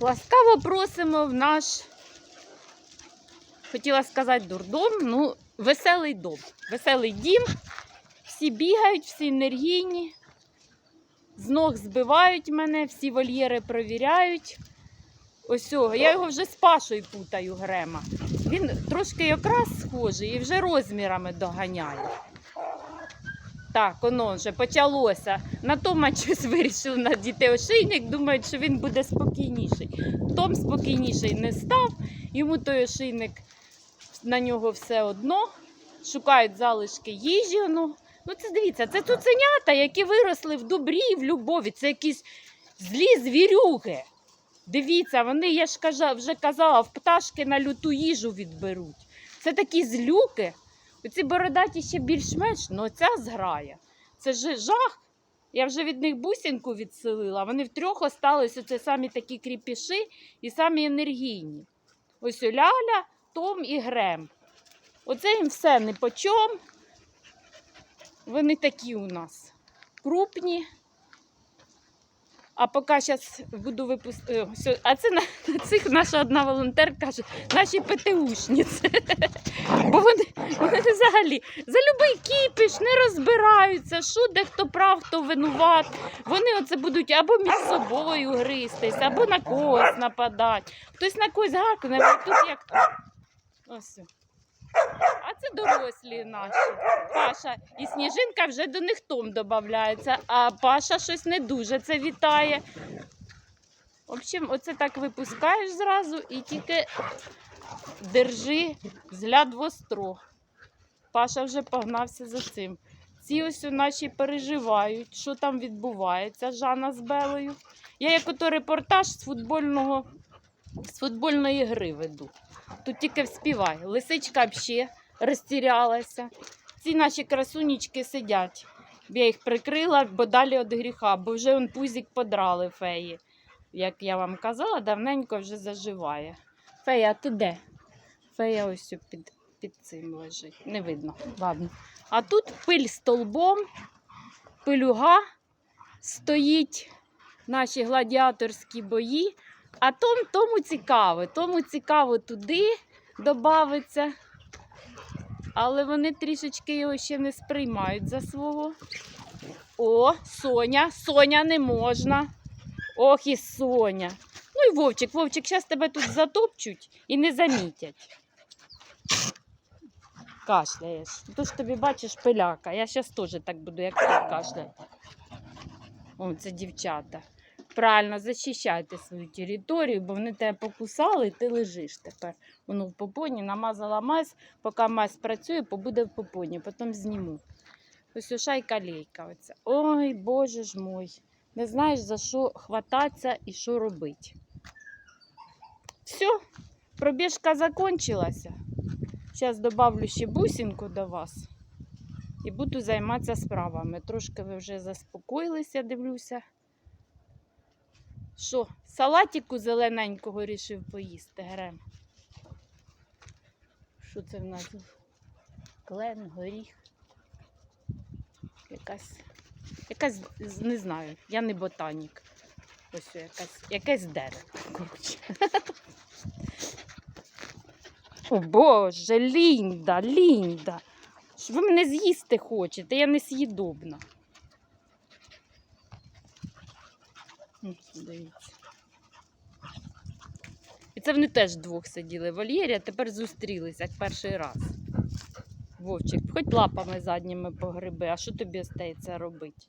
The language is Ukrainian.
Ласкаво просимо в наш, хотіла сказати, дурдом, ну, веселий дом. Веселий дім. Всі бігають, всі енергійні. З ног збивають мене, всі вольєри провіряють. Ось, о, я його вже з Пашою путаю Грема. Він трошки якраз схожий і вже розмірами доганяє. Так, воно вже почалося. На Тома щось вирішив надіти ошейник, думають, що він буде спокійніший. Том спокійніший не став, йому той ошейник на нього все одно. Шукають залишки їжі. Ну, ну це дивіться, це цуценята, які виросли в добрі і в любові. Це якісь злі звірюги. Дивіться, вони, я ж кажа, вже казала, в пташки на люту їжу відберуть. Це такі злюки. Оці бородаті ще більш-менш, але ця зграя. Це ж жах. Я вже від них бусинку відселила. Вони втрьох остались оце самі такі кріпіші і самі енергійні. Ось Ляля, Том і Грем. Оце їм все не по чому. Вони такі у нас крупні. А поки зараз буду випустити. А це на, цих наша одна волонтер каже, наші ПТУшниці. Бо вони, вони взагалі за любий кіпіш не розбираються, що де хто прав, хто винуват. Вони оце будуть або між собою гристись, або на когось нападати. Хтось на когось гакне, а тут як. Ось. Це дорослі наші. Паша і сніжинка вже до них том додається, а Паша щось не дуже це вітає. В общем, оце так випускаєш зразу і тільки держи взгляд востро. Паша вже погнався за цим. Ці ось у наші переживають, що там відбувається, Жанна з Белою. Я як ото репортаж з футбольного, з футбольної гри веду. Тут тільки вспівай. Лисичка взагалі розтірялася. Ці наші красунічки сидять. Я їх прикрила, бо далі від гріха, бо вже он пузик подрали феї. Як я вам казала, давненько вже заживає. Фея, ти де? Фея ось під, під цим лежить. Не видно. Ладно. А тут пиль столбом, пилюга стоїть, наші гладіаторські бої. А том, тому цікаво, тому цікаво туди додавиться. Але вони трішечки його ще не сприймають за свого. О, Соня, Соня не можна. Ох і Соня. Ну і Вовчик, Вовчик, зараз тебе тут затопчуть і не замітять. Кашляєш. Ти ж тобі бачиш пиляка. Я зараз теж так буду, як ти кашляти. О, це дівчата. Правильно, захищайте свою територію, бо вони тебе покусали, і ти лежиш тепер. Воно в попоні намазала мазь, поки мазь працює, побуде в попоні, потім зніму. Ось шайка лейка. Оця. Ой, боже ж мой. Не знаєш, за що хвататися і що робити. Все, пробіжка закончилася. Зараз добавлю ще бусинку до вас і буду займатися справами. Трошки ви вже заспокоїлися, дивлюся. Що, салатику зелененького рішив поїсти Грем? Що це в нас? Клен, горіх. Якась, якась, не знаю, я не ботанік. Ось якась, якесь дерево. Коротше. О Боже, Лінда, Лінда. Що ви мене з'їсти хочете, я не з'їдобна. Дивіться. І це вони теж двох сиділи в вольєрі, а тепер зустрілися як перший раз. Вовчик, хоч лапами задніми погриби, а що тобі остається робити?